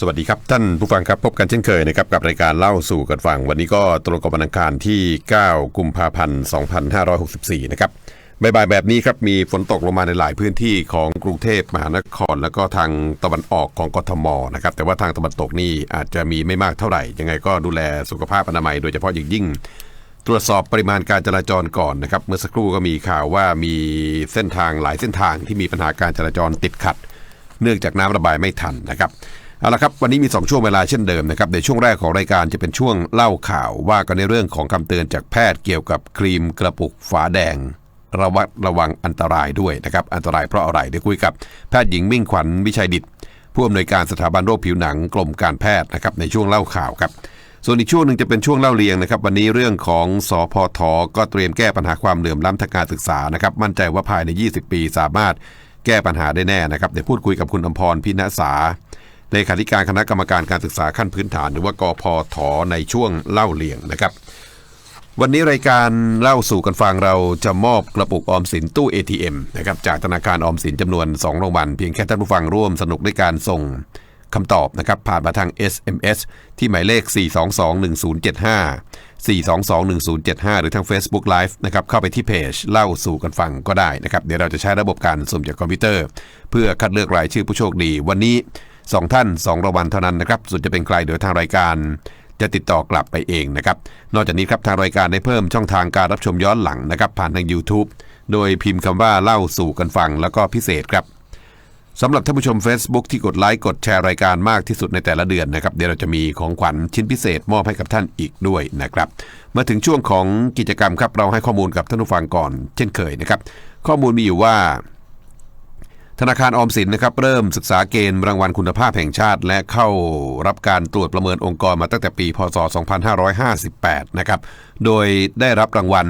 สวัสดีครับ ท่านผู้ฟังครับพบกันเช่นเคยนะครับกับรายการเล่าสู่กันฟัง วันนี้ก็ตรงกับวันอังคารที่ 9 กุมภาพันธ์ 2564 นะครับบ่ายๆแบบนี้ครับมีฝนตกลงมาในหลายพื้นที่ของกรุงเทพมหานคร แล้วก็ทางตะวันออกของกทมนะครับแต่ว่าทางตะวันตกนี่อาจจะมีไม่มากเท่าไหร่ ยังไงก็ดูแลสุขภาพอนามัยโดยเฉพาะอย่างยิ่ง ตรวจสอบปริมาณการจราจรก่อนนะครับเมื่อสักครู่ก็มีข่าวว่ามีเส้นทางหลายเส้นทางที่มีปัญหาการจราจรติดขัด เนื่องจากน้ำระบายไม่ทันนะครับ เอาละครับวันนี้มี 2 ช่วงเวลาเช่นเดิมนะครับในช่วงแรกของรายการจะเป็นช่วงเล่าข่าวว่ากันในเรื่องของคำเตือนจากแพทย์เกี่ยวกับครีมกระปุกฝาแดง ระวัดระวังอันตรายด้วยนะครับอันตรายเพราะอะไรเดี๋ยวคุยกับแพทย์หญิงมิ่งขวัญวิชัยดิตผู้อำนวยการสถาบันโรคผิวหนังกรมการแพทย์นะครับในช่วงเล่าข่าวครับส่วนอีกช่วงหนึ่งจะเป็นช่วงเล่าเรียงนะครับ วันนี้เรื่องของสอพทก็เตรียมแก้ปัญหาความเหลื่อมล้ำทางการศึกษานะครับ มั่นใจว่าภายใน 20 ปีสามารถแก้ปัญหาได้แน่นะครับเดี๋ยวพูดคุยกับคุณอมพรพิณษา เลขาธิการคณะกรรมการการศึกษาขั้นพื้นฐาน หรือว่ากพทในช่วงเล่าเรียงนะครับ วันนี้รายการเล่าสู่กันฟังเราจะมอบกระปุกออมสินตู้ ATM นะครับจากธนาคารออมสินจำนวน2รางวัลเพียงแค่ท่านผู้ฟังร่วมสนุกด้วยการส่งคำตอบนะครับผ่านมาทาง SMS ที่หมายเลข 4221075 4221075 หรือทาง Facebook Live นะครับเข้าไปที่เพจเล่าสู่กันฟังก็ได้นะครับเดี๋ยวเราจะใช้ระบบการสุ่มจากคอมพิวเตอร์ เพื่อคัดเลือกรายชื่อผู้โชคดี วันนี้ 2 ท่าน2รางวัลเท่านั้นนะครับส่วนจะเป็นใครเดี๋ยวทางรายการจะติดต่อกลับไปเองนะครับ นอกจากนี้ครับทางรายการได้เพิ่มช่องทางการรับชมย้อนหลังนะครับ ผ่านทาง YouTube โดยพิมพ์คำว่าเล่าสู่กันฟังแล้วก็พิเศษครับสำหรับท่านผู้ชม Facebook ที่กดไลค์กดแชร์รายการมากที่สุดในแต่ละเดือนนะครับ เดี๋ยวเราจะมีของขวัญชิ้นพิเศษมอบให้กับท่านอีกด้วยนะครับ มาถึงช่วงของกิจกรรมครับเราให้ข้อมูลกับท่านผู้ฟังก่อน เช่นเคยนะครับ ข้อมูลมีอยู่ว่า ธนาคารออมสินนะครับเริ่มศึกษาเกณฑ์รางวัลคุณภาพแห่งชาติ และเข้ารับการตรวจประเมินองค์กรมาตั้งแต่ปี พศ 2558 นะครับ โดยได้รับรางวัล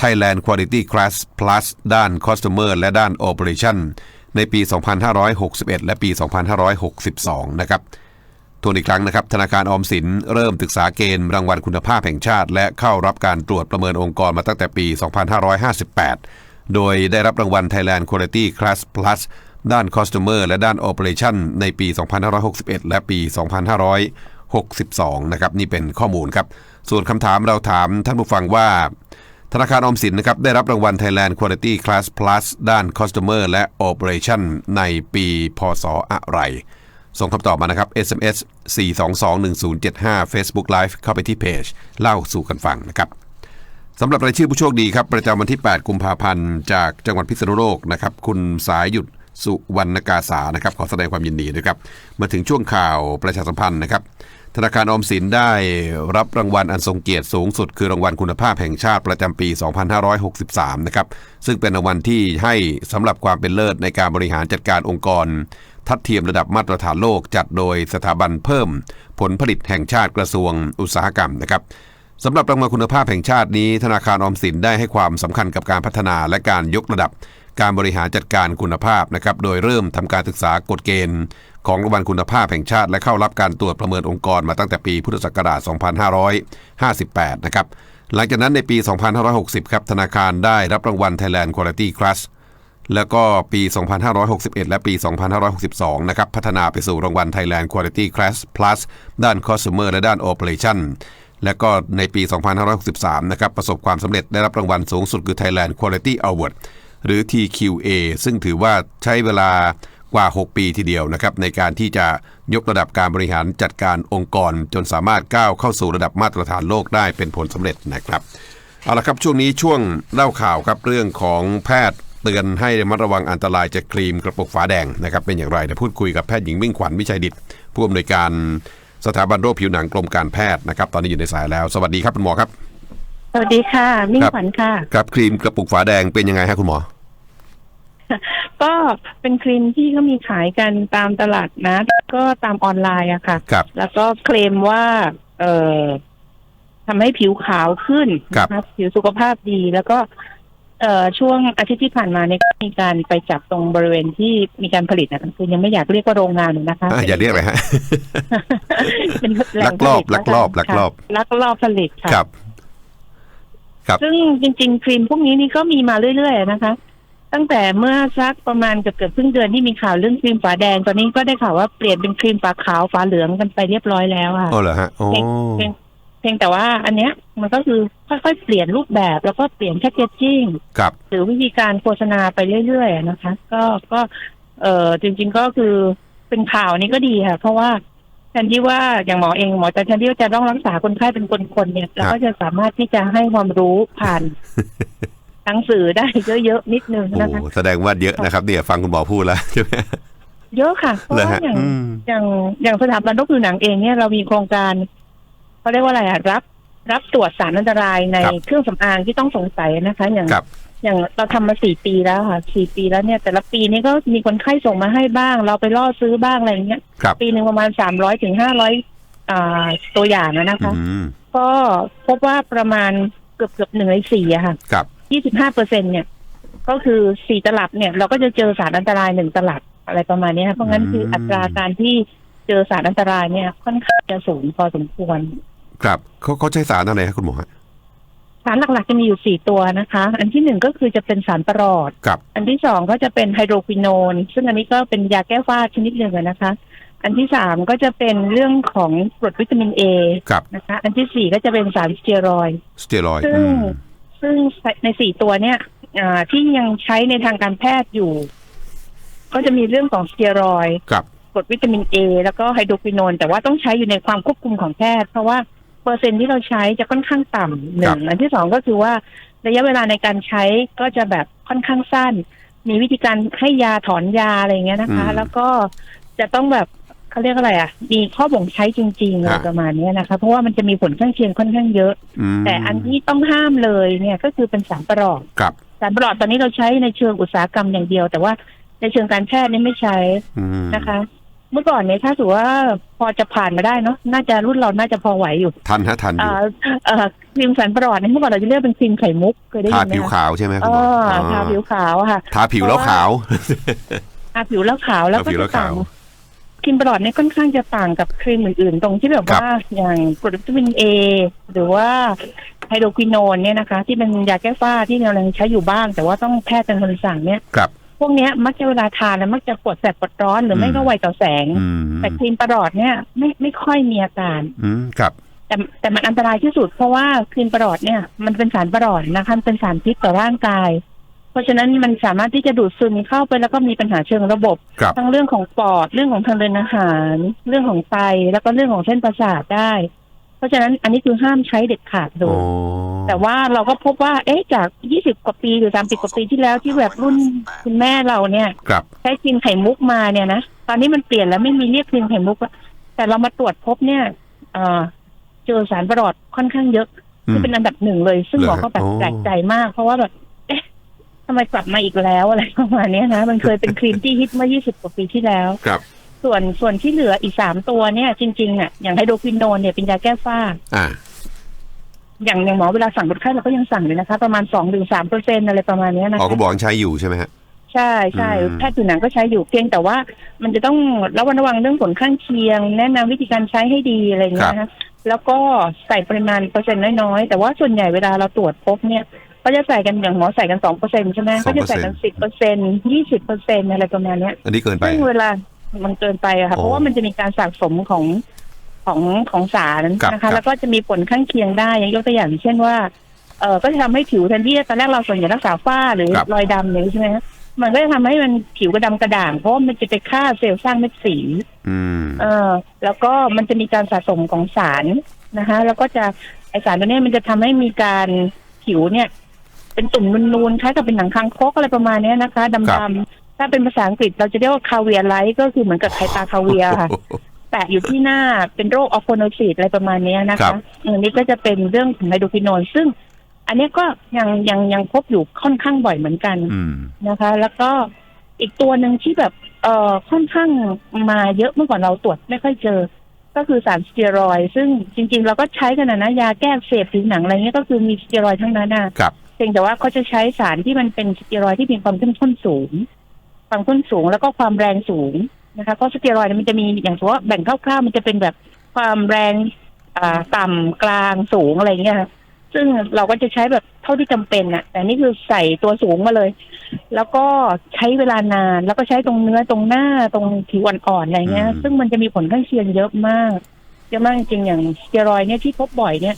Thailand Quality Class Plus ด้าน Customer และด้าน Operation ในปี 2561 และปี 2562 นะครับทวนอีกครั้งนะครับ ธนาคารออมสินเริ่มศึกษาเกณฑ์รางวัลคุณภาพแห่งชาติ และเข้ารับการตรวจประเมินองค์กรมาตั้งแต่ปี 2558 โดยได้รับรางวัล Thailand Quality Class Plus ด้าน Customer และด้าน Operation ในปี 2561 และปี 2562 นะครับ นี่เป็นข้อมูลครับ ส่วนคำถามเราถามท่านผู้ฟังว่า ธนาคารออมสินนะครับได้รับรางวัล Thailand Quality Class Plus ด้าน Customer และ Operation ในปีพศอะไร ส่งคำตอบมานะครับ SMS 4221075 Facebook Live เข้าไปที่เพจเล่าสู่กันฟังนะครับ สำหรับรายชื่อผู้โชคดีครับประจำวันที่ 8 กุมภาพันธ์จากจังหวัดพิษณุโลกนะครับคุณสายหยุดสุวรรณกาสานะครับขอแสดงความยินดีนะครับมาถึงช่วงข่าวประชาสัมพันธ์นะครับ ธนาคารออมสินได้รับรางวัลอันทรงเกียรติสูงสุด คือรางวัลคุณภาพแห่งชาติประจำปี 2563 นะครับซึ่งเป็นรางวัลที่ให้สำหรับความเป็นเลิศในการบริหารจัดการองค์กร ทัดเทียมระดับมาตรฐานโลกจัดโดยสถาบันเพิ่ม ผลผลิตแห่งชาติกระทรวงอุตสาหกรรมนะครับ สำหรับรางวัลคุณภาพแห่งชาตินี้ ธนาคารออมสินได้ให้ความสำคัญกับการพัฒนาและการยกระดับ การบริหารจัดการคุณภาพนะครับโดยเริ่มทำการศึกษากฎเกณฑ์ ของรางวัลคุณภาพแห่งชาติ และเข้ารับการตรวจประเมินองค์กรมาตั้งแต่ปีพุทธศักราช 2558 นะครับหลังจากนั้นในปี 2560 ครับธนาคารได้รับรางวัล Thailand Quality Class แล้วก็ปี 2561 และปี 2562 นะครับ พัฒนาไปสู่รางวัล Thailand Quality Class Plus ด้าน Customer และด้าน Operation และก็ในปี 2563 นะครับประสบความสำเร็จได้รับรางวัลสูงสุดคือ Thailand Quality Award หรือ TQA ซึ่งถือว่าใช้เวลากว่า 6 ปีทีเดียวนะครับในการที่จะยกระดับการบริหารจัดการองค์กร จนสามารถก้าวเข้าสู่ระดับมาตรฐานโลกได้เป็นผลสำเร็จนะครับเอาละครับช่วงนี้ช่วงเล่าข่าวครับเรื่องของแพทย์เตือนให้ระมัดระวังอันตรายจากครีมกระปุกฝาแดงนะครับเป็นอย่างไรเดี๋ยวพูดคุยกับแพทย์หญิงมิ่งขวัญวิชัยดิตผู้อำนวยการ สถาบันโรคผิวหนังกรมการแพทย์นะครับ ตอนนี้อยู่ในสายแล้ว สวัสดีครับคุณหมอครับ สวัสดีค่ะ มิ่งขวัญค่ะ ครับครีมกระปุกฝาแดงเป็นยังไงฮะคุณหมอ ก็เป็นครีมที่เขามีขายกันตามตลาดนะแล้วก็ตามออนไลน์อะค่ะ ครับ แล้วก็เคลมว่า เอ่อทำให้ผิวขาวขึ้นครับ นะคะผิวสุขภาพดีแล้วก็ เอ่อช่วงอาทิตย์ที่ผ่านมาเนี่ยก็มีการไปจับตรงบริเวณที่มีการผลิตนะคือยังไม่อยากเรียกว่าโรงงานเลยนะคะอะอย่าเรียกเลยฮะ เป็นแหล่งลักลอบผลักลอบแวลักลอบ ค่ะลักลอบผลิตค่ะ ครับ ครับ ซึ่งจริงๆครีมพวกนี้นี่ก็มีมาเรื่อยๆนะคะ ตั้งแต่เมื่อสักประมาณเกือบเกือบๆครึ่งเดือนที่มีข่าวเรื่องครีมฝาแดง ตอนนี้ก็ได้ข่าวว่าเปลี่ยนเป็นครีมฝาขาวฝาเหลืองกันไปเรียบร้อยแล้วค่ะโอ้เหรอฮะโอ้เพียงเพียงแต่ว่าอันเนี้ยมันก็คือค่อยๆเปลี่ยนรูปแบบแล้วก็เปลี่ยนแพคเกจจิ้งครับหรือวิธีการโฆษณาไปเรื่อยๆนะคะ ก็ก็เออจริง ๆก็คือเป็นข่าวนี้ก็ดีค่ะ เพราะว่าแทนที่ว่าอย่างหมอเองหมอจะแทนที่ว่าจะต้องรักษาคนไข้เป็นคนๆเนี่ยเราก็จะสามารถที่จะให้ความรู้ผ่านหนังสือได้เยอะๆนิดนึงโอ้นะคะแสดงว่าเยอะนะครับเนี่ยฟังคุณหมอพูดแล้วใช่ไหมเยอะค่ะเพราะเลยว่าฮะอย่างอืมอย่างอย่างสถาบันโรคผิวหนังเองเนี่ยเรามีโครงการ เขาเรียกว่าอะไรอะรับ รับตรวจสารอันตรายในครับเครื่องสำอางที่ต้องสงสัยนะคะ อย่างครับ อย่างเราทำมาสี่ปีแล้วค่ะสี่ปีแล้วเนี่ย แต่ละปีนี้ก็มีคนไข้ส่งมาให้บ้าง เราไปล่อซื้อบ้างอะไรอย่างเงี้ยครับ ปีหนึ่งประมาณสามร้อยถึงห้าร้อยอ่าตัวอย่างอะนะคะ อืมก็พบว่าประมาณเกือบเกือบหนึ่งในสี่อะค่ะ ครับ ยี่สิบห้าเปอร์เซ็นเนี่ย ก็คือสี่ตลับเนี่ย เราก็จะเจอสารอันตรายหนึ่งตลับอะไรประมาณเนี้ยค่ะเพราะงั้นคืออัตราการที่เจอสารอันตรายเนี่ย ค่อนข้างจะสูงพอสมควร ครับเขาเขาใช้สารอะไรครับคุณหมอฮะสารหลักๆ จะมีอยู่สี่ตัวนะคะ อันที่หนึ่งก็คือจะเป็นสารประหลอด ครับอันที่สองก็จะเป็นไฮโดรควินโนน ซึ่งอันนี้ก็เป็นยาแก้ฝ้าชนิดหนึ่งอะนะคะ อันที่สามก็จะเป็นเรื่องของกรดวิตามินเอครับนะคะ อันที่สี่ก็จะเป็นสารสเตียรอยด์สเตียรอยด์ซึ่งอืมซึ่งในสี่ตัวเนี่ยอ่าที่ยังใช้ในทางการแพทย์อยู่ ก็จะมีเรื่องของสเตียรอยด์ ครับ กรดวิตามินเอแล้วก็ไฮโดรควินโนนแต่ว่าต้องใช้อยู่ในความควบคุมของแพทย์ เพราะว่า เปอร์เซ็นต์ที่เราใช้จะค่อนข้างต่ำหนึ่งอันที่สองก็คือว่าระยะเวลาในการใช้ก็จะแบบค่อนข้างสั้น มีวิธีการให้ยาถอนยาอะไรอย่างเงี้ยนะคะอืมแล้วก็จะต้องแบบเขาเรียกอะไรอะ มีข้อบ่งใช้จริงๆอะไรฮะประมาณเนี้ยนะคะ เพราะว่ามันจะมีผลข้างเคียงค่อนข้างเยอะมแต่อันที่ต้องห้ามเลยเนี่ยก็คือเป็นสารประหลอดครับสารประหลอดตอนนี้เราใช้ในเชิงอุตสาหกรรมอย่างเดียว แต่ว่าในเชิงการแพทย์นี่ไม่ใช้อืมนะคะ เมื่อก่อนเนี่ยถ้าถือว่าพอจะผ่านมาได้เนาะน่าจะรุ่นเราน่าจะพอไหวอยู่ ทันฮะทันอเอ่ยู่อเอ่อครีมสารประหลอดเนี่ยเมื่อก่อนเราจะเรียกเป็นครีมไข่มุกเคยได้ทายินไหมผิวคะขาวใช่ไหมเอคุณหมออทาผิวขาวอะค่ะ ทาผิวแล้วขาว ทาผิวแล้วขาวแล้วทาก็ผิวแล้จะวต่าขางวครีมประหลอดเนี่ยค่อนข้างจะต่างกับครีมอื่นๆ ตรงที่แบบว่าอย่างกรดวิตามินเอหรือว่าไฮโดรควินโนนเนี่ยนะคะ ที่เป็นยาแก้ฝ้าที่เรายังใช้อยู่บ้าง แต่ว่าต้องแพทย์เป็นคนสั่งเนี่ย ครับ พวกเนี้ยมักจะเวลาทานแล้วมักจะปวดแสบปวดร้อนหรือไม่อืมก็ไวต่อแสงอืมแต่ครีมประหลอดเนี่ยไม่ไม่ค่อยมีอาการอืมครับ แต่แต่มันอันตรายที่สุด เพราะว่าครีมประหลอดเนี่ยมันเป็นสารประหลอดนะคะมันเป็นสารพิษต่อร่างกาย เพราะฉะนั้นมันสามารถที่จะดูดซึมเข้าไปแล้วก็มีปัญหาเชิงระบบครับทั้งเรื่องของปอดเรื่องของทางเดินอาหาร เรื่องของไตแล้วก็เรื่องของเส้นประสาทได้ เพราะฉะนั้นอันนี้คือห้ามใช้เด็ดขาดเลโอ้ยแต่ว่าเราก็พบว่า เอ๊ะจาก20กว่าปีหรือ30กว่าปีที่แล้วที่แบบรุ่นคุณแม่เราเนี่ยครับใช้ครีมไข่มุกมาเนี่ยนะตอนนี้มันเปลี่ยนแล้วไม่มีเรียกครีมไข่มุกแล้วแต่เรามาตรวจพบเนี่ยเอ่อเจอสารประหลอดค่อนข้างเยอะอืคือมเป็นอันดับหนึ่งเลย ซึ่งเหรหมออก็แบบโอ้แปลกใจมาก เพราะว่าแบบเอ๊ะทำไมกลับมาอีกแล้วอะไรประมาณเนี้ยนะมันเคยเป็นครีมที่ฮิตเมื่อ 20 กว่าปีที่แล้วครับ ส่วนส่วนที่เหลืออีกสามตัวเนี่ย จริงๆอะอย่างไฮโดรควินโนนเนี่ยเป็นยาแก้ฝ้า อ่า อย่างอย่างหมอเวลาสั่งคนไข้เราก็ยังสั่งเลยนะคะ ประมาณสองถึงสามเปอร์เซ็นอะไรประมาณเนี้ยนะอ๋อคะ ก็บอกยังใช้อยู่ใช่ไหมฮะ ใช่ใช่อืม แพทย์ผิวหนังก็ใช้อยู่เพียงแต่ว่ามันจะต้องระวังระวังเรื่องผลข้างเคียง แนะนำวิธีการใช้ให้ดีอะไรอย่างเงี้ยนะคะแล้วก็ใส่ปริมาณเปอร์เซ็นต์น้อยๆ แต่ว่าส่วนใหญ่เวลาเราตรวจพบเนี่ย ก็จะใส่กันอย่างหมอใส่กันสองเปอร์เซ็นใช่ไหมก็จะใส่กันสิบเปอร์เซ็นยี่สิบเปอร์เซ็นอะไรประมาณเนี้ยอันนี้เกินไปซึ่งเวลา มันเกินไปอะค่ะโอ้เพราะว่ามันจะมีการสะสมของของของสารครับนะครัคะ บ แล้วก็จะมีผลข้างเคียงได้อย่างยกตัวอย่าง เช่นว่าเออก็จะทำให้ผิวแทนที่ตอนแรกเราส่วนใหญ่รักษาฝ้าหรือครับรอยดำเนี่ยใช่ไหมคะมันก็จะทำให้มันผิวกระดำกระด่างเพราะว่ามันจะไปฆ่าเซลล์สร้างเม็ดสี อืม เออแล้วก็มันจะมีการสะสมของสารนะคะ แล้วก็จะไอสารตัวเนี้ยมันจะทำให้มีการผิวเนี่ย เป็นตุ่มนูนๆคล้ายกับเป็นหนังคางคกอะไรประมาณเนี้ยนะคะดำๆ ถ้าเป็นภาษาอังกฤษเราจะเรียกว่าคาเวียไลท์ก็คือเหมือนกับไข่ปลาคาเวียร์ค่ะ แปะอยู่ที่หน้าเป็นโรคออฟโฟโนซิสอะไรประมาณเนี้ยนะครัคะบอันนี้ก็จะเป็นเรื่องของไฮโดรควินโนนซึ่ง อันเนี้ยก็ยังยังยังพบอยู่ค่อนข้างบ่อยเหมือนกันอืมนะคะ แล้วก็อีกตัวหนึ่งที่แบบเอ่อค่อนข้างมาเยอะเมื่อก่อนเราตรวจไม่ค่อยเจอ ก็คือสารสเตียรอยด์ซึ่งจริง ๆ เราก็ใช้กันนะนะยาแก้อักเสบผิวหนังอะไรเงี้ยก็คือมีสเตียรอยด์ทั้งนั้นนะครับเพียงแต่ว่าเขาจะใช้สารที่มันเป็นสเตียรอยด์ที่มีความเข้มข้นสูง ความข้นสูงแล้วก็ความแรงสูงนะคะเพราะสเตียรอยด์เนี่ยมันจะมีอย่างเช่นว่าแบ่งคร่าวๆมันจะเป็นแบบความแรงอ่าต่ำกลางสูงอะไรเงี้ยค่ะซึ่งเราก็จะใช้แบบเท่าที่จำเป็นน่ะแต่นี่คือใส่ตัวสูงมาเลย แล้วก็ใช้เวลานาน แล้วก็ใช้ตรงเนื้อตรงหน้าตรงผิวอ่อนๆอะไรเงี้ยอืมซึ่งมันจะมีผลข้างเคียงเยอะมากเยอะมากจริงๆอย่างสเตียรอยด์เนี่ยที่พบบ่อยเนี่ย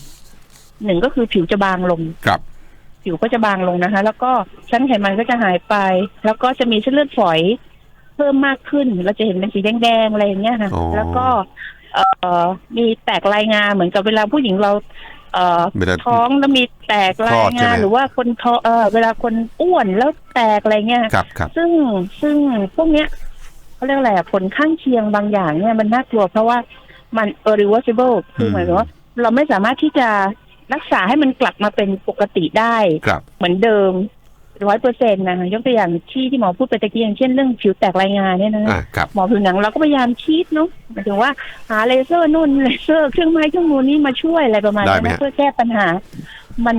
หนึ่งก็คือผิวจะบางลงครับ ผิวก็จะบางลงนะคะ แล้วก็ชั้นไขมันก็จะหายไป แล้วก็จะมีเส้นเลือดฝอยเพิ่มมากขึ้น เราจะเห็นเป็นสีแดงๆอะไรอย่างเงี้ยค่ะ อ๋อ แล้วก็ เอ่อมีแตกลายงาเหมือนกับเวลาผู้หญิงเรา เอ่อ เวลา ท้องแล้วมีแตกลาคลยอดใช่งาไหมหรือว่าคนท้องเออเวลาคนอ้วนแล้วแตกอะไรเงี้ย ครับครับซึ่งซึ่งพวกเนี้ยเขาเรียกอะไรอะผลข้างเคียงบางอย่างเนี่ยมันน่ากลัวเพราะว่ามัน irreversible คือหมายถึงว่าเราไม่สามารถที่จะ รักษาให้มันกลับมาเป็นปกติได้ครับ เหมือนเดิมร้อยเปอร์เซ็นต์นะคะยกตัวอย่างที่ที่หมอพูดไปตะกี้อย่างเช่นเรื่องผิวแตกลายงานเนี่ยนะอ่าครับหมอผิวหนังเราก็พยายามคิดเนาะหมายถึงว่าหาเลเซอร์นู่นเลเซอร์เครื่องไม้เครื่องมือนี่มาช่วยอะไรประมาณได้นี้ไหมนะฮะเพื่อแก้ปัญหา มัน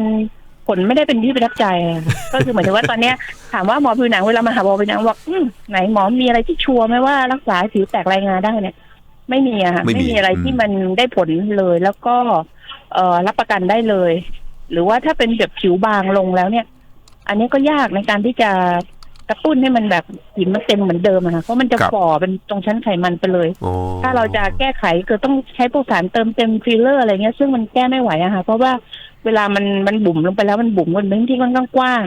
ผลไม่ได้เป็นที่ประทับใจอะก็คือหมายถึงว่าตอนเนี้ยถามว่าหมอผิวหนังเวลามาหาหมอผิวหนังบอกอืมไหนหมอมีอะไรที่ชัวร์ไหมว่ารักษาผิวแตกลายงานได้เนี่ย ไม่มีอะค่ะไม่มีมีอะไรอืมที่มันได้ผลเลยแล้วก็ เอ่อรับประกันได้เลย หรือว่าถ้าเป็นแบบผิวบางลงแล้วเนี่ย อันนี้ก็ยากในการที่จะกระตุ้นให้มันแบบหินมันเต็มเหมือนเดิมอะค่ะเพราะมันจะครับ ฝ่อเป็นตรงชั้นไขมันไปเลย โอ้ถ้าเราจะแก้ไขคือต้องใช้พวกสารเติมเต็มฟิลเลอร์อะไรเงี้ย ซึ่งมันแก้ไม่ไหวอะค่ะ เพราะว่าเวลามันมันบุ๋มลงไปแล้วมันบุ๋มบนพื้นที่ค่อนข้างกว้าง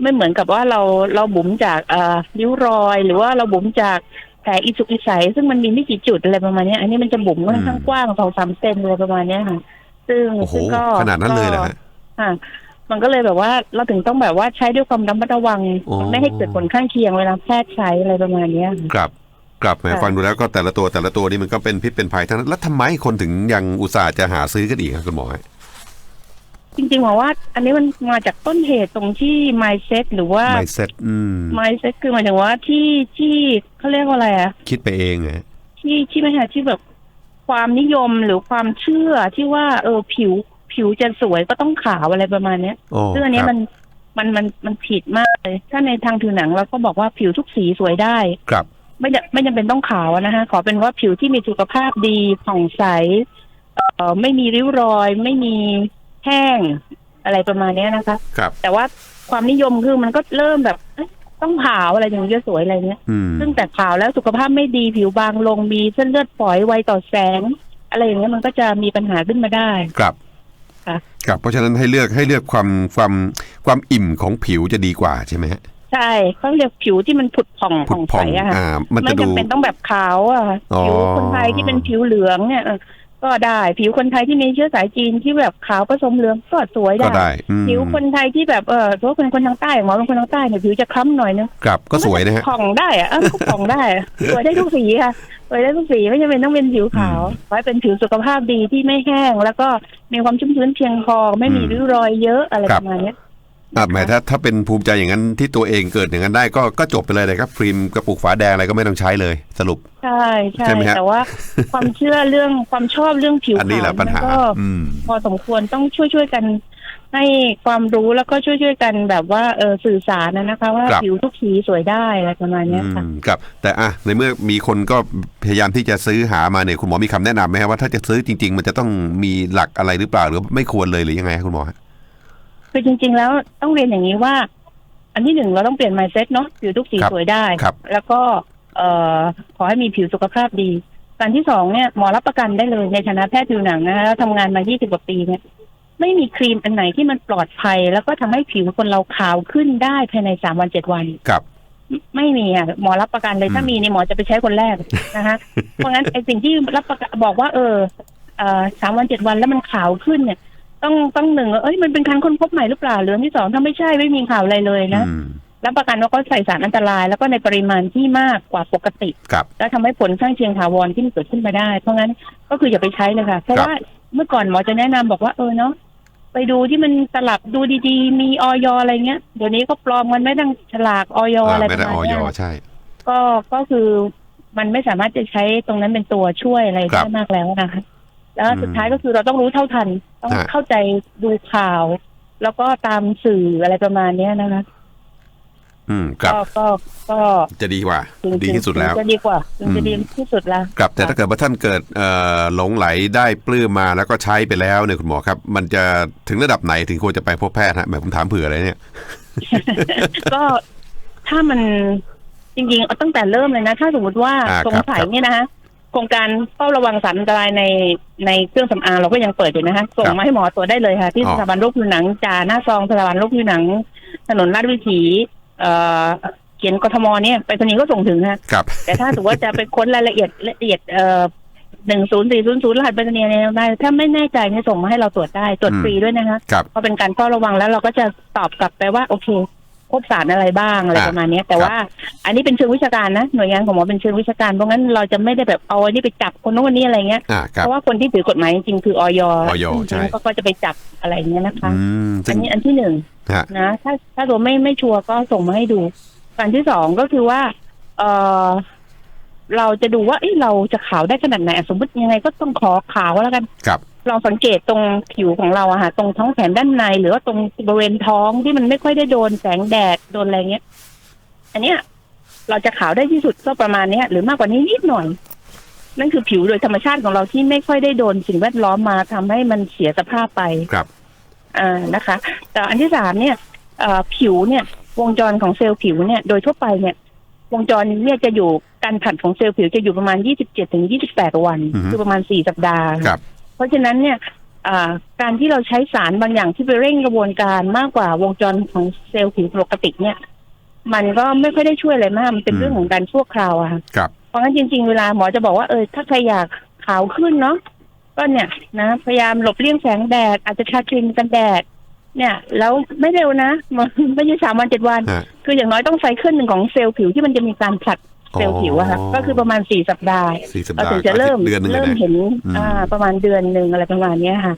ไม่เหมือนกับว่าเราเราบุ๋มจากเอ่อริ้วรอย หรือว่าเราบุ๋มจากแผลอิสุกอิสัยซึ่งมันมีไม่กี่จุดอะไรประมาณเนี้ยอันนี้มันจะบุ๋มค่อนข้างกว้างสองสามเซนอะไรประมาณเนี้ยค่ะ ซึ่งโอ้โหซึ่งก็ขนาดนั้นเลยเหรอฮะ ค่ะ มันก็เลยแบบว่าเราถึงต้องแบบว่าใช้ด้วยความระมัดระวังโอ้ไม่ให้เกิดผลข้างเคียงเวลาแพทย์ใช้อะไรประมาณเนี้ยค่ะครับกลับแหมค่ะ ฟังดูแล้วก็แต่ละตัวแต่ละตัวนี่มันก็เป็นพิษเป็นภัยทั้งนั้นแล้วทำไมคนถึงยังอุตส่าห์จะหาซื้อกันอีกครับคุณหมอฮะ จริงๆหมอว่า อันนี้มันมาจากต้นเหตุตรงที่ mindset หรือว่าไม่เซ็ตอืม mindset คือหมายถึงว่าที่ที่เขาเรียกว่าอะไรอะคิดไปเองฮะที่ที่ไม่ใช่ที่แบบ ความนิยมหรือความเชื่อที่ว่า เออผิวผิวจะสวยก็ต้องขาวอะไรประมาณเนี้ยโอ้ซึ่งอันเนี้ยครับมันมันมันมันผิดมากเลย ถ้าในทางผิวหนังเราก็บอกว่าผิวทุกสีสวยได้ ครับ ไม่จำไม่จำเป็นต้องขาวนะฮะขอเป็นว่าผิวที่มีสุขภาพดีผ่องใสเอ่อไม่มีริ้วรอย ไม่มีแห้งอะไรประมาณเนี้ยนะคะ ครับ แต่ว่าความนิยมคือมันก็เริ่มแบบเอ๊ะ ต้องขาวอะไรถึงจะสวยอะไรเนี้ย อืมซึ่งแต่ขาวแล้วสุขภาพไม่ดีผิวบางลงมีเส้นเลือดฝอยไวต่อแสง อะไรอย่างเงี้ยมันก็จะมีปัญหาขึ้นมาได้ ครับค่ะ ครับ เพราะฉะนั้นให้เลือกให้เลือกความความความอิ่มของผิวจะดีกว่าใช่ไหมฮะใช่เขาเรียกผิวที่มันผุดผ่องผุผ่ดองพใสองอะค่ะอ่า มันไม่จะดู จำเป็นต้องแบบขาวอะค่ะอ๋อ ผิวคนไทยที่เป็นผิวเหลืองเนี่ยเออ ก็ได้ผิวคนไทยที่มีเชื้อสายจีนที่แบบขาวผสมเหลืองก็สวยก็ได้ ได้อืมผิวคนไทยที่แบบเออเพราะว่าเป็นคนทางใต้หมอเป็นคนทางใต้เนี่ยผิวจะคล้ำหน่อยนึงครับก็สวยนะฮะ ผ่องได้อะเออก็ผ่องได้อะ สวยได้ทุกสีค่ะสวยได้ทุกสีไม่จำเป็นต้องเป็นผิวขาวขอให้เป็นผิวสุขภาพดีที่ไม่แห้ง แล้วก็มีความชุ่มชื้นเพียงพอไม่มีอืมริ้วรอยเยอะอะไรครัปบ ระมาณเนี้ย อะแหมถ้าถ้าเป็นภูมิใจอย่างนั้นที่ตัวเองเกิดอย่างนั้นได้ก็ก็จบไปเลยเลยครับครีมกระปุกฝาแดงอะไรก็ไม่ต้องใช้เลยสรุป ใช่ใช่ใช่ไหมฮะแต่ว่าความเชื่อเรื่องความชอบเรื่องผิวอันนี้ขาวแหละปัญหามันก็อืม พอสมควรต้องช่วยช่วยๆกัน ให้ความรู้แล้วก็ช่วยช่วยๆกันแบบว่าเออสื่อสารนะนะคะ ว่าครับ ผิวทุกสีสวยได้อะไรประมาณเนี้ยค่ะ อืมครับ แต่อะในเมื่อมีคนก็พยายามที่จะซื้อหามาเนี่ยคุณหมอมีคำแนะนำไหมครับว่าถ้าจะซื้อจริง ๆ มันจะต้องมีหลักอะไรหรือเปล่าหรือไม่ควรเลยหรือยังไงครับคุณหมอฮะ คือจริง ๆ แล้วต้องเรียนอย่างนี้ว่า อันที่หนึ่งเราต้องเปลี่ยน mindset เนาะผิวทุกสีครับสวยได้ ครับแล้วก็เอ่อขอให้มีผิวสุขภาพดีการที่สองเนี่ยหมอรับประกันได้เลยในฐานะแพทย์ผิวหนังนะคะแล้วทำงานมา 20 กว่าปีเนี่ย ไม่มีครีมอันไหนที่มันปลอดภัย แล้วก็ทำให้ผิวคนเราขาวขึ้นได้ภายในสามวันเจ็ดวันครับ ไม่มีอะหมอรับประกันเลยอืมถ้ามีเนี่ยหมอจะไปใช้คนแรกนะคะ เพราะงั้นไอ้สิ่งที่รับประกันบอกว่า เออเอ่อสามวันเจ็ดวันแล้วมันขาวขึ้นเนี่ย ต้องต้องหนึ่งเอ้ยมันเป็นการค้นพบใหม่หรือเปล่าหรืออันที่สองถ้าไม่ใช่ไม่มีข่าวอะไรเลยนะอืมรับประกันว่าเขาใส่สารอันตราย แล้วก็ในปริมาณที่มากกว่าปกติ ครับ แล้วทำให้ผลข้างเคียงถาวรที่มันเกิดขึ้นมาได้ เพราะงั้นก็คืออย่าไปใช้เลยค่ะ เพราะครับว่าเมื่อก่อนหมอจะแนะนำบอกว่าเออเนาะไปดูที่มันสลับดูดีๆ มีออยอะไรเงี้ยเดี๋ยวนี้ก็ปลอมกันไม่ตั้งฉลากออยอ่าอะไรปไม่ได้ระมาอณอยเนี้ยใช่ ก็ก็คือมันไม่สามารถจะใช้ตรงนั้นเป็นตัวช่วยอะไรครัได้บ มากแล้วนะคะ แล้วอืมสุดท้ายก็คือเราต้องรู้เท่าทัน ต้องฮะเข้าใจดูข่าว แล้วก็ตามสื่ออะไรประมาณเนี้ยนะคะอืมครับก็ก็ก็จะดีกว่าถึงดีที่สุดแล้วถึงจะดีกว่าถึงจะดีที่สุดแล้วครับแต่ถ้าเกิดว่าท่านเกิดเอ่อหลงไหลได้ปลื้มมาแล้วก็ใช้ไปแล้วเนี่ยคุณหมอครับ มันจะถึงระดับไหนถึงควรจะไปพบแพทย์ฮะหมายผมถามเผื่อเลยเนี่ย ก็ถ้ามันจริงๆเอาตั้งแต่เริ่มเลยนะ ถ้าสมมติว่าอ่าสงสัยครับเนี่ยนะคะ โครงการเฝ้าระวังสารอันตรายในในเครื่องสำอางเราก็ยังเปิดอยู่นะคะส่งครับมาให้หมอตรวจได้เลยค่ะ ที่อ๋อ สถาบันโรคผิวหนังจาหน้าซองสถาบันโรคผิวหนัง ถนนลาดวิถีเอ่อเขียนกทมเนี่ยไปรษณีย์ก็ส่งถึงฮะ ครับ แต่ถ้าสมมติว่าจะไปค้นรายละเอียดละเอียดเอ่อหนึ่งศูนย์สี่ศูนย์ศูนย์รหัสไปรษณีย์เนี่ยได้ถ้าไม่แน่ใจเนี่ยส่งมาให้เราตรวจได้ ตรวจอืม ฟรีด้วยนะคะครับก็เป็นการเฝ้าระวังแล้วเราก็จะตอบกลับไปว่าโอเค พบสารอะไรบ้างอะไรอ่าประมาณเนี้ยแต่ครับว่าอันนี้เป็นเชิงวิชาการนะหน่วยงานของหมอเป็นเชิงวิชาการเพราะงั้นเราจะไม่ได้แบบเอาอันนี้ไปจับคนโน้นคนนี้อะไรเงี้ยอ่าครัเพบราะว่าคนที่ถือกฎหมายจริงๆคือออยอยใช่ก็ก็จะไปจับอะไรเงี้ยนะคะอืมซึ่อังนนี้อันที่หนึ่งฮะนะถ้าถ้าตัวไม่ไม่ชัวร์ก็ส่งมาให้ดูอันที่สองก็คือว่า เออเราจะดูว่าเอ้เราจะขาวได้ขนาดไหนอะสมมติยังไงก็ต้องขอขาวแล้วกันครับ ลองสังเกตตรงผิวของเราอะค่ะตรงท้องแขนด้านใน หรือว่าตรงบริเวณท้องที่มันไม่ค่อยได้โดนแสงแดดโดนอะไรเงี้ย อันเนี้ย เราจะขาวได้ที่สุดก็ประมาณเนี้ย หรือมากกว่านี้นิดหน่อย นั่นคือผิวโดยธรรมชาติของเราที่ไม่ค่อยได้โดนสิ่งแวดล้อมมาทำให้มันเสียสภาพไปครับอ่านะคะ แต่อันที่สามเนี่ยเอ่อผิวเนี่ย วงจรของเซลล์ผิวเนี่ย โดยทั่วไปเนี่ยวงจรเนี่ยจะอยู่การผลัดของเซลล์ผิวจะอยู่ประมาณ 27ถึง28 วันอือฮึคือประมาณ 4 สัปดาห์ครับ เพราะฉะนั้นเนี่ยอ่าการที่เราใช้สารบางอย่างที่ไปเร่งกระบวนการมากกว่าวงจรของเซลล์ผิวปกติเนี่ย มันก็ไม่ค่อยได้ช่วยอะไรมาก มันเป็นอืมเรื่องของการชั่วคราวอะค่ะครับเพราะงั้นจริง ๆ เวลาหมอจะบอกว่าเออถ้าใครอยากขาวขึ้นเนาะก็เนี่ยนะพยายามหลบเลี่ยงแสงแดดอาจจะทาครีมกันแดดเนี่ยแล้วไม่เร็วนะมันไม่ใช่สามวันเจ็ดวันฮะคืออย่างน้อยต้องไซเคิลหนึ่งของเซลล์ผิวที่มันจะมีการผลัด เซลล์ผิวอะค่ะอ๋อก็คือประมาณสี่สัปดาห์สี่สัปเราดาห์ถึงจะเริ่มเดือนหนึงเลยเริ่มนะเห็นอืมอ่า ประมาณเดือนหนึ่งอะไรประมาณเนี้ยค่ะ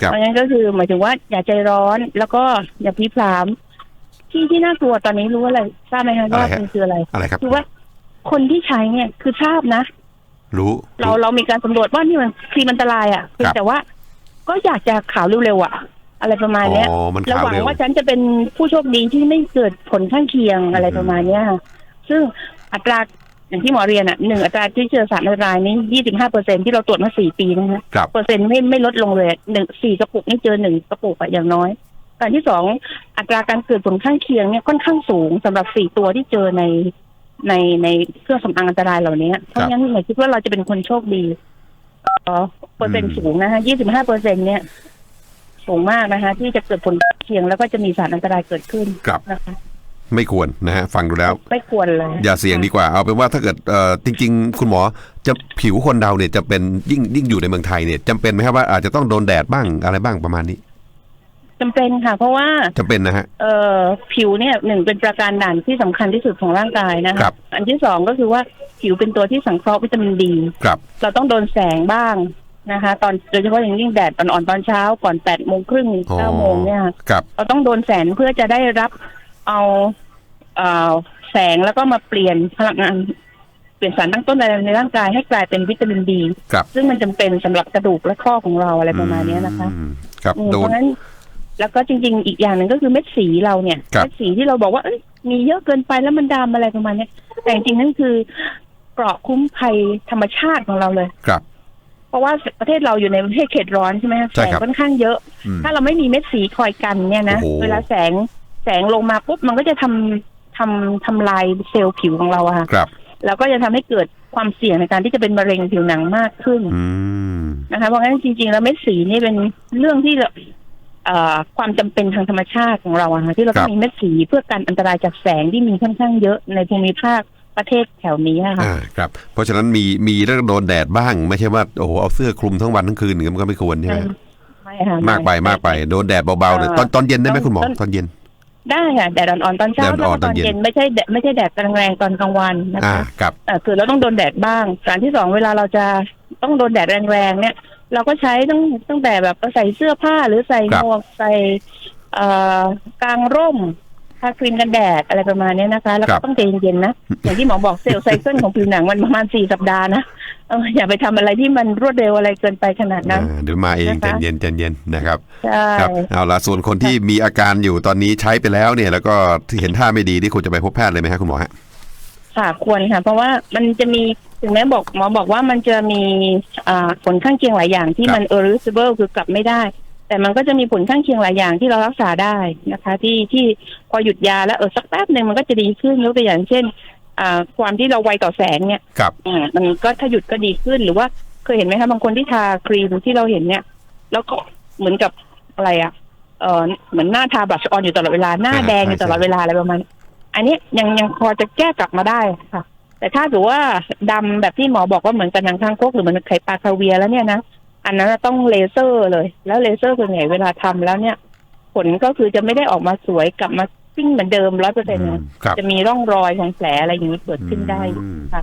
ครับเพราะงั้นก็คือหมายถึงว่าอย่าใจร้อนแล้วก็อย่าพลีพรามที่ที่น่ากลัวตอนนี้รู้อะไรทราบไหมคะว่าอะไรฮะมันคืออะไรอะไรครับคือว่าคนที่ใช้เนี่ยคือทราบนะ รู้เราเรามีการสำรวจว่านี่มันครีมอันตรายอะเพียงครับแต่ว่า ก็อยากจะขาวเร็วๆอะ อะไรประมาณเนี้ยอ๋อมันแล้วขาวหวังเร็วว่าฉันจะเป็นผู้โชคดีที่ไม่เกิดผลข้างเคียงอะไรอืมประมาณเนี้ยค่ะซึ่ง อัตราอย่างที่หมอเรียนอะหนึ่งอัตราที่เจอสารอันตรายนี้ยี่สิบห้าเปอร์เซ็นที่เราตรวจมาสี่ปีนะคะครับเปอร์เซ็นต์ไม่ไม่ลดลงเลยหนึ่งสี่กระปุกนี่เจอหนึ่งกระปุกอะอย่างน้อยการที่สองอัตราการเกิดผลข้างเคียงเนี่ยค่อนข้างสูงสำหรับสี่ตัวที่เจอในในในเครื่องสำอางอันตรายเหล่านี้เพราะงั้นหมายคิดว่าเราจะเป็นคนโชคดีเอ่อเปอร์เซ็นต์สูงนะคะยี่สิบห้าเปอร์เซ็นเนี่ยสูงมากนะคะ ที่จะเกิดผลข้างเคียงแล้วก็จะมีสารอันตรายเกิดขึ้นครับนะคะ ไม่ควรนะฮะฟังดูแล้ว ไม่ควรเลย อย่าเสี่ยงดีกว่าเอาเป็นว่าถ้าเกิดเอ่อจริง ๆ คุณหมอจะผิวคนเราเนี่ยจะเป็นยิ่งยิ่งอยู่ในเมืองไทยเนี่ยจำเป็นไหมครับว่าอาจจะต้องโดนแดดบ้างอะไรบ้างประมาณนี้จำเป็นค่ะ เพราะว่า จำเป็นนะฮะ เอ่อผิวเนี่ยหนึ่งเป็นประการด่านที่สำคัญที่สุดของร่างกายนะครัคะบอันที่สองก็คือว่าผิวเป็นตัวที่สังเคราะห์วิตามินดี ครับ เราต้องโดนแสงบ้างนะคะ ตอนโดยเฉพาะอย่างยิ่งแดดอ่อนๆตอนเช้าก่อนแปดโมงครึ่งอ๋อ เก้าโมงเนี่ยค่ะครับ เราต้องโดนแสงเพื่อจะได้รับ เอาเอ่อแสงแล้วก็มาเปลี่ยนพลังงาน เปลี่ยนสารตั้งต้นอะไรในร่างกายให้กลายเป็นวิตามินดีครับ ซึ่งมันจำเป็นสำหรับกระดูกและข้อของเราอะไรประมาณเนี้ยนะคะอืมครับอืมโดเพนราะฉะนั้นแล้วก็จริง ๆ อีกอย่างหนึ่งก็คือเม็ดสีเราเนี่ยครับเม็ดสีที่เราบอกว่าเอ้ยมีเยอะเกินไปแล้วมันดำอะไรประมาณเนี้ยแต่จริงๆนั่นคือเกราะคุ้มภัยธรรมชาติของเราเลยครับ เพราะว่าประเทศเราอยู่ในประเทศเขตร้อนใช่ไหมใช่แสงครับค่อนข้างเยอะอืมถ้าเราไม่มีเม็ดสีคอยกันเนี่ยนะโอ้โหเวลาแสงแส งลงมาปุ๊บมันก็จะทำทำทำลายเซลล์ผิวของเราอะค่ะครับแล้วก็จะทำให้เกิดความเสี่ยงในการที่จะเป็นมะเร็งผิวหนังมากขึ้นอืมนะคะ เพราะงั้นจริง ๆ แล้วเม็ดสีนี่เป็นเรื่องที่เราเอ่อความจำเป็นทางธรรมชาติของเราอะค่ะที่เราต้องมีเม็ดสีเพื่อกันอันตรายจากแสงที่มีค่อนข้างเยอะในภูมิภาคประเทศแถวนี้อะค่ะอ่าครับ เพราะฉะนั้นมีมีแล้วก็โดนแดดบ้าง ไม่ใช่ว่าโอ้โหเอาเสื้อคลุมทั้งวันทั้งคืนอย่างนี้มันก็ไม่ควรใช่ไหมไม่ค่ะมากไปมากไปโดนแดดเบาๆเลยตอนตอนเย็นได้ไหมคุณหมอตอนเย็น ได้ค่ะแดดอ่อนๆตอนเช้าแดดแล้วอ่อก็นตตออนนเย็นเย็นไม่ใช่แดดไม่ใช่แดดแรงๆตอนกลางวันนะอ่าคะครับเอ่อคือเราต้องโดนแดดบ้างการที่สองเวลาเราจะต้องโดนแดดแรงๆเนี่ย เราก็ใช้ตั้งตั้งแต่แบบใส่เสื้อผ้าหรือใส่หมวกใส่เอ่อกางร่มทาครีมกันแดดอะไรประมาณเนี้ยนะคะ แล้วครัก็บต้องใจเย็นๆนะอย่างที่หมอบอกเซลล์ไซเคิลของผิวหนังมันประมาณสี่สัปดาห์นะ เอออย่าไปทำอะไรที่มันรวดเร็วอะไรเกินไปขนาดนั้นอ่าเดี๋ยวมาเองนะคะใจเย็นใจเย็นนะครับใช่ครับเอาละส่วนคนที่มีอาการอยู่ตอนนี้ใช้ไปแล้วเนี่ย แล้วก็เห็นท่าไม่ดีที่ควรจะไปพบแพทย์เลยไหมฮะคุณหมอฮะค่ะควรค่ะ เพราะว่ามันจะมีถึงแม้บอกหมอบอกว่ามันจะมีอ่าผลข้างเคียงหลายอย่างที่ครับมัน irreversible คือกลับไม่ได้ แต่มันก็จะมีผลข้างเคียงหลายอย่างที่เรารักษาได้นะคะ ที่ที่พอหยุดยาแล้วเออสักแป๊บหนึ่งมันก็จะดีขึ้นยกตัวอย่างเช่นอ่า ความที่เราไวต่อแสงเนี่ยครับอ่ามันก็ถ้าหยุดก็ดีขึ้นหรือว่าเคยเห็นไหมคะบางคนที่ทาครีมที่เราเห็นเนี่ย แล้วก็เหมือนกับอะไรอะเออเหมือนหน้าทาบลัชออนอยู่ตลอดเวลาหน้าอ่าแดงอใช่ยู่ตลอดใช่เวลาอะไรประมาณนี้อันนี้ยังยังพอจะแก้กลับมาได้ค่ะ แต่ถ้าถือว่าดำแบบที่หมอบอกว่าเหมือนกับหนังคางคกหรือเหมือนไข่ปลาคาเวียร์แล้วเนี่ยนะอันนั้นต้องเลเซอร์เลย แล้วเลเซอร์ส่วนใหญ่เวลาทำแล้วเนี่ย ผลก็คือจะไม่ได้ออกมาสวยกลับมา ซิ่งเหมือนเดิมร้อยเปอร์เซ็นต์อืมครับจะมีร่องรอยของแผลอะไรอย่างนี้เกิดขึ้นได้อืมค่ะ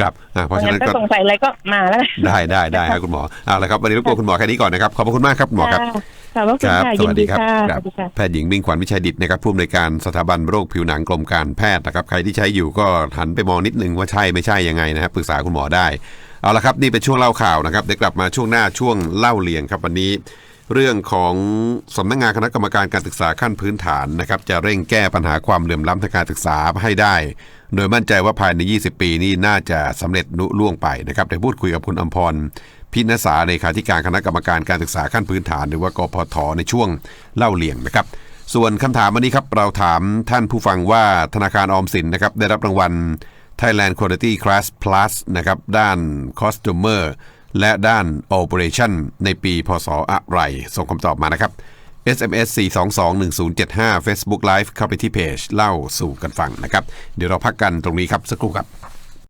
ครับอ่าเพเพราะราะฉะงั้นั้นนถ้าก็สงสัยอะไรก็มาแล้ว ได้ได้ได้ครับคุณหมอเอาละครับวันนี้รบกวนคุณหมอแค่นี้ก่อนนะครับ ขอบพระคุณมากครับคุณหมอครับขอบพระคุณค่ะสยินวัสดีดีครับค่ะคสรับวัสดีค่ะแพทย์หญิงมิ่งขวัญวิชัยดิตนะครับผู้อำนวยการสถาบันโรคผิวหนังกรมการแพทย์นะครับ ใครที่ใช้อยู่ก็หันไปมองนิดนึงว่าใช่ไม่ใช่ยังไงนะครับปรึกษาคุณหมอได้ เอาละครับนี่เป็นช่วงเล่าข่าวนะครับเดี๋ยวกลับมาช่วงหน้าช่วงเล่าเลียงครับวันนี้ เรื่องของสำนักงานคณะกรรมการการศึกษาขั้นพื้นฐานนะครับจะเร่งแก้ปัญหาความเหลื่อมล้ำทางการศึกษาให้ได้ โดยมั่นใจว่าภายใน 20 ปีนี้น่าจะสำเร็จลุล่วงไปนะครับเดี๋ยวพูดคุยกับคุณอมพรพินสาเลขาธิการคณะกรรมการการศึกษาขั้นพื้นฐาน หรือว่ากพทในช่วงเล่าเลียงนะครับ ส่วนคำถามวันนี้ครับเราถามท่านผู้ฟังว่าธนาคารออมสินนะครับได้รับรางวัล Thailand Quality Class Plus นะครับด้าน Customer และด้าน Operation ในปีพศอะไร ส่งคำตอบมานะครับ SMS 4221075 Facebook Live เข้าไปที่เพจ เล่าสู่กันฟังนะครับ เดี๋ยวเราพักกันตรงนี้ครับ สักครู่ครับ